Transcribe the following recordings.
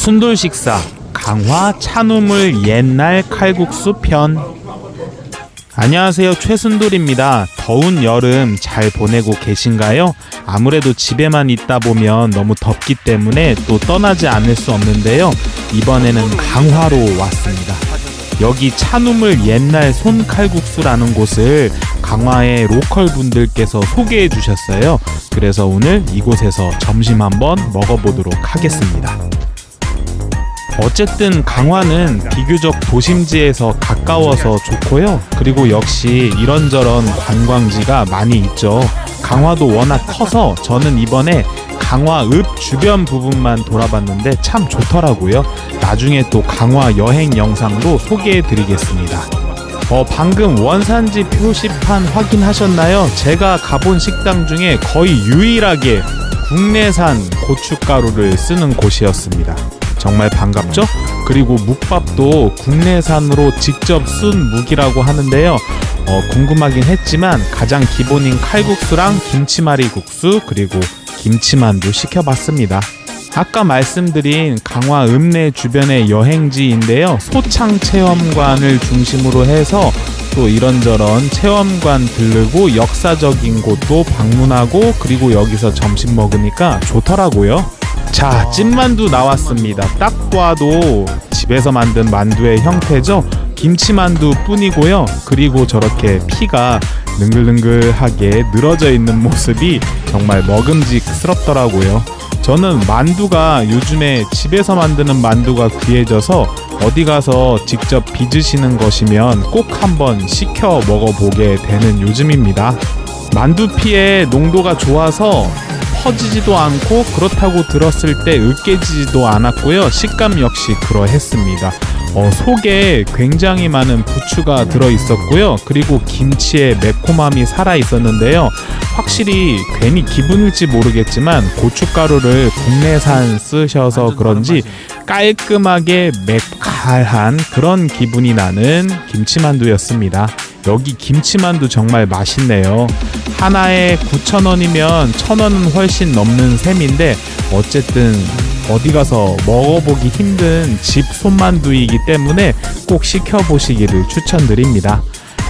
순돌 식사 강화 찬우물 옛날 칼국수 편. 안녕하세요. 최순돌입니다. 더운 여름 잘 보내고 계신가요? 아무래도 집에만 있다 보면 너무 덥기 때문에 또 떠나지 않을 수 없는데요. 이번에는 강화로 왔습니다. 여기 찬우물 옛날 손칼국수라는 곳을 강화의 로컬 분들께서 소개해 주셨어요. 그래서 오늘 이곳에서 점심 한번 먹어보도록 하겠습니다 어쨌든 강화는 비교적 도심지에서 가까워서 좋고요. 그리고 역시 이런저런 관광지가 많이 있죠. 강화도 워낙 커서 저는 이번에 강화읍 주변 부분만 돌아봤는데 참 좋더라고요. 나중에 또 강화 여행 영상도 소개해 드리겠습니다. 어, 방금 원산지 표시판 확인하셨나요? 제가 가본 식당 중에 거의 유일하게 국내산 고춧가루를 쓰는 곳이었습니다. 정말 반갑죠? 그리고 묵밥도 국내산으로 직접 쓴 묵이라고 하는데요. 어, 궁금하긴 했지만 가장 기본인 칼국수랑 김치말이 국수 그리고 김치만두 시켜봤습니다. 아까 말씀드린 강화 읍내 주변의 여행지인데요. 소창 체험관을 중심으로 해서 또 이런저런 체험관 들르고 역사적인 곳도 방문하고 그리고 여기서 점심 먹으니까 좋더라고요. 자, 찐만두 나왔습니다. 딱 봐도 집에서 만든 만두의 형태죠. 김치만두 뿐이고요. 그리고 저렇게 피가 능글능글하게 늘어져 있는 모습이 정말 먹음직스럽더라고요. 저는 만두가 요즘에 집에서 만드는 만두가 귀해져서 어디 가서 직접 빚으시는 것이면 꼭 한번 시켜 먹어보게 되는 요즘입니다. 만두피의 농도가 좋아서 퍼지지도 않고 그렇다고 들었을 때 으깨지지도 않았고요. 식감 역시 그러했습니다. 어, 속에 굉장히 많은 부추가 들어 있었고요. 그리고 김치의 매콤함이 살아 있었는데요. 확실히 괜히 기분일지 모르겠지만 고춧가루를 국내산 쓰셔서 그런지 깔끔하게 매칼한 그런 기분이 나는 김치만두였습니다. 여기 김치만두 정말 맛있네요. 하나에 9,000원이면 1,000원은 훨씬 넘는 셈인데 어쨌든 어디 가서 먹어보기 힘든 집 손만두이기 때문에 꼭 시켜보시기를 추천드립니다.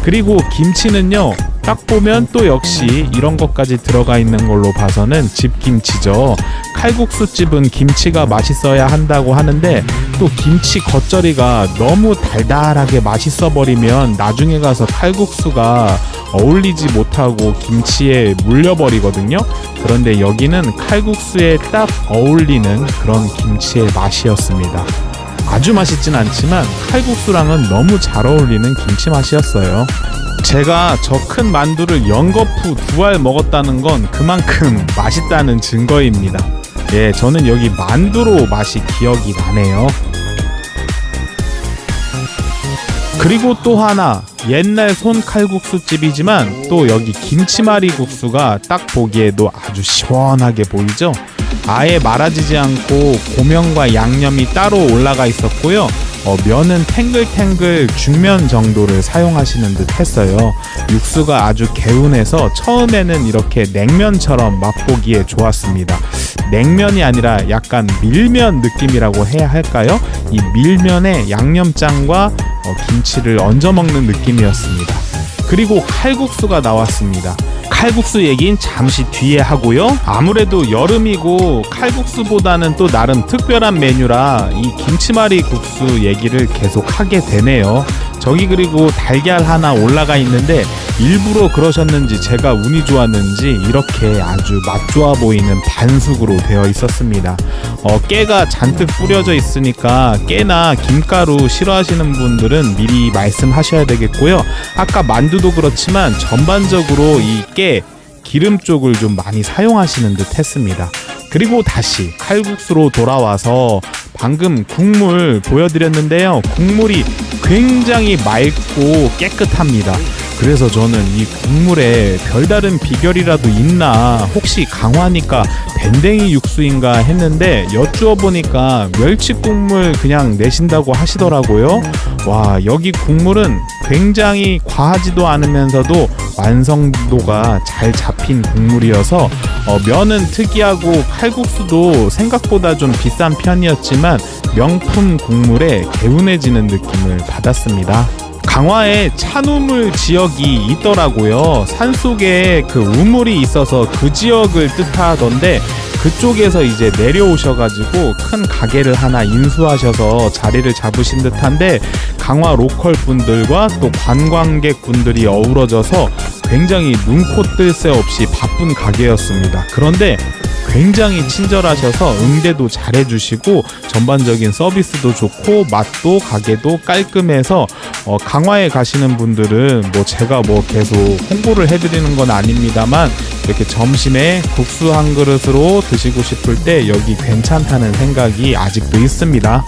그리고 김치는요, 딱 보면 또 역시 이런 것까지 들어가 있는 걸로 봐서는 집김치죠. 칼국수집은 김치가 맛있어야 한다고 하는데 또 김치 겉절이가 너무 달달하게 맛있어 버리면 나중에 가서 칼국수가 어울리지 못하고 김치에 물려버리거든요. 그런데 여기는 칼국수에 딱 어울리는 그런 김치의 맛이었습니다. 아주 맛있진 않지만 칼국수랑은 너무 잘 어울리는 김치 맛이었어요. 제가 저 큰 만두를 연거푸 두 알 먹었다는 건 그만큼 맛있다는 증거입니다. 예, 저는 여기 만두로 맛이 기억이 나네요. 그리고 또 하나 옛날 손칼국수 집이지만 또 여기 김치말이 국수가 딱 보기에도 아주 시원하게 보이죠? 아예 말아지지 않고 고명과 양념이 따로 올라가 있었고요. 어, 면은 탱글탱글 중면 정도를 사용하시는 듯 했어요. 육수가 아주 개운해서 처음에는 이렇게 냉면처럼 맛보기에 좋았습니다. 냉면이 아니라 약간 밀면 느낌이라고 해야 할까요? 이 밀면에 양념장과 어, 김치를 얹어 먹는 느낌이었습니다. 그리고 칼국수가 나왔습니다. 칼국수 얘긴 잠시 뒤에 하고요. 아무래도 여름이고 칼국수보다는 또 나름 특별한 메뉴라 이 김치말이 국수 얘기를 계속 하게 되네요. 저기 그리고 달걀 하나 올라가 있는데 일부러 그러셨는지 제가 운이 좋았는지 이렇게 아주 맛 좋아 보이는 반숙으로 되어 있었습니다. 어, 깨가 잔뜩 뿌려져 있으니까 깨나 김가루 싫어하시는 분들은 미리 말씀하셔야 되겠고요. 아까 만두도 그렇지만 전반적으로 이 깨 기름 쪽을 좀 많이 사용하시는 듯 했습니다. 그리고 다시 칼국수로 돌아와서 방금 국물 보여드렸는데요. 국물이 굉장히 맑고 깨끗합니다. 그래서 저는 이 국물에 별다른 비결이라도 있나 혹시 강화니까 밴댕이 육수인가 했는데 여쭈어 보니까 멸치 국물 그냥 내신다고 하시더라고요. 와 여기 국물은 굉장히 과하지도 않으면서도 완성도가 잘 잡힌 국물이어서 어, 면은 특이하고 칼국수도 생각보다 좀 비싼 편이었지만 명품 국물에 개운해지는 느낌을 받았습니다. 강화에 찬우물 지역이 있더라고요. 산 속에 그 우물이 있어서 그 지역을 뜻하던데 그쪽에서 이제 내려오셔가지고 큰 가게를 하나 인수하셔서 자리를 잡으신 듯한데 강화 로컬 분들과 또 관광객 분들이 어우러져서 굉장히 눈코 뜰 새 없이 바쁜 가게였습니다. 그런데 굉장히 친절하셔서 응대도 잘해주시고 전반적인 서비스도 좋고 맛도 가게도 깔끔해서 어, 강화에 가시는 분들은 뭐 제가 뭐 계속 홍보를 해드리는 건 아닙니다만 이렇게 점심에 국수 한 그릇으로 드시고 싶을 때 여기 괜찮다는 생각이 아직도 있습니다.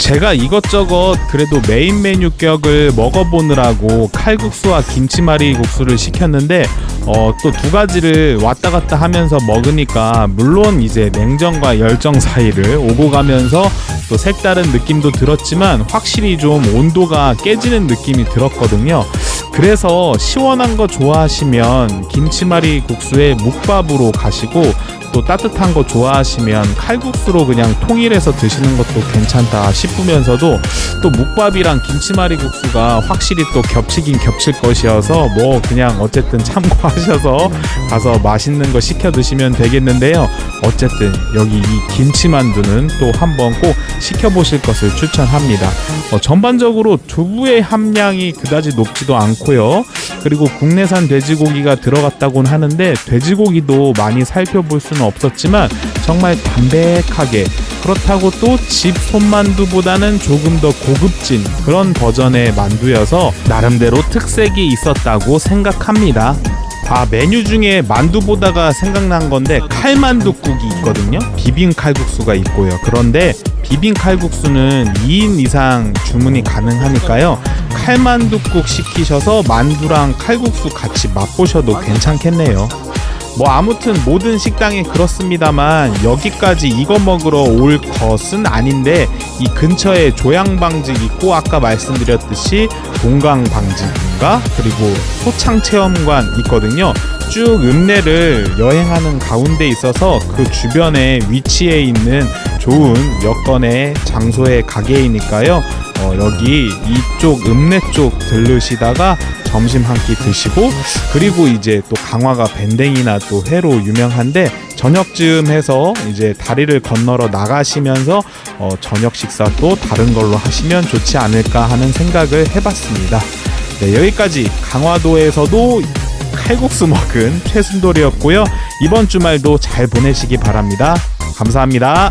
제가 이것저것 그래도 메인 메뉴 격을 먹어보느라고 칼국수와 김치말이 국수를 시켰는데 어, 또 두 가지를 왔다 갔다 하면서 먹으니까 물론 이제 냉정과 열정 사이를 오고 가면서 또 색다른 느낌도 들었지만 확실히 좀 온도가 깨지는 느낌이 들었거든요. 그래서 시원한 거 좋아하시면 김치말이 국수에 묵밥으로 가시고 또 따뜻한 거 좋아하시면 칼국수로 그냥 통일해서 드시는 것도 괜찮다 싶으면서도 또 묵밥이랑 김치말이 국수가 확실히 또 겹치긴 겹칠 것이어서 뭐 그냥 어쨌든 참고하셔서 가서 맛있는 거 시켜 드시면 되겠는데요. 어쨌든 여기 이 김치만두는 또 한번 꼭 시켜보실 것을 추천합니다. 어, 전반적으로 두부의 함량이 그다지 높지도 않고요. 그리고 국내산 돼지고기가 들어갔다고는 하는데 돼지고기도 많이 살펴볼 수는 없었지만 정말 담백하게 그렇다고 또 집 손만두보다는 조금 더 고급진 그런 버전의 만두여서 나름대로 특색이 있었다고 생각합니다. 아 메뉴 중에 만두 보다가 생각난 건데 칼만두국이 있거든요. 비빔 칼국수가 있고요. 그런데 비빔 칼국수는 2인 이상 주문이 가능하니까요. 칼만두국 시키셔서 만두랑 칼국수 같이 맛보셔도 괜찮겠네요. 뭐 아무튼 모든 식당이 그렇습니다만 여기까지 이거 먹으러 올 것은 아닌데 이 근처에 조양방직 있고 아까 말씀드렸듯이 동강방직인가 그리고 소창체험관 있거든요. 쭉 읍내를 여행하는 가운데 있어서 그 주변에 위치해 있는 좋은 여건의 장소의 가게이니까요. 어, 여기 이쪽 읍내 쪽 들르시다가 점심 한 끼 드시고 그리고 이제 또 강화가 밴댕이나 또 회로 유명한데 저녁쯤 해서 이제 다리를 건너러 나가시면서 어, 저녁 식사 또 다른 걸로 하시면 좋지 않을까 하는 생각을 해봤습니다. 네, 여기까지 강화도에서도 칼국수 먹은 최순돌이었고요. 이번 주말도 잘 보내시기 바랍니다. 감사합니다.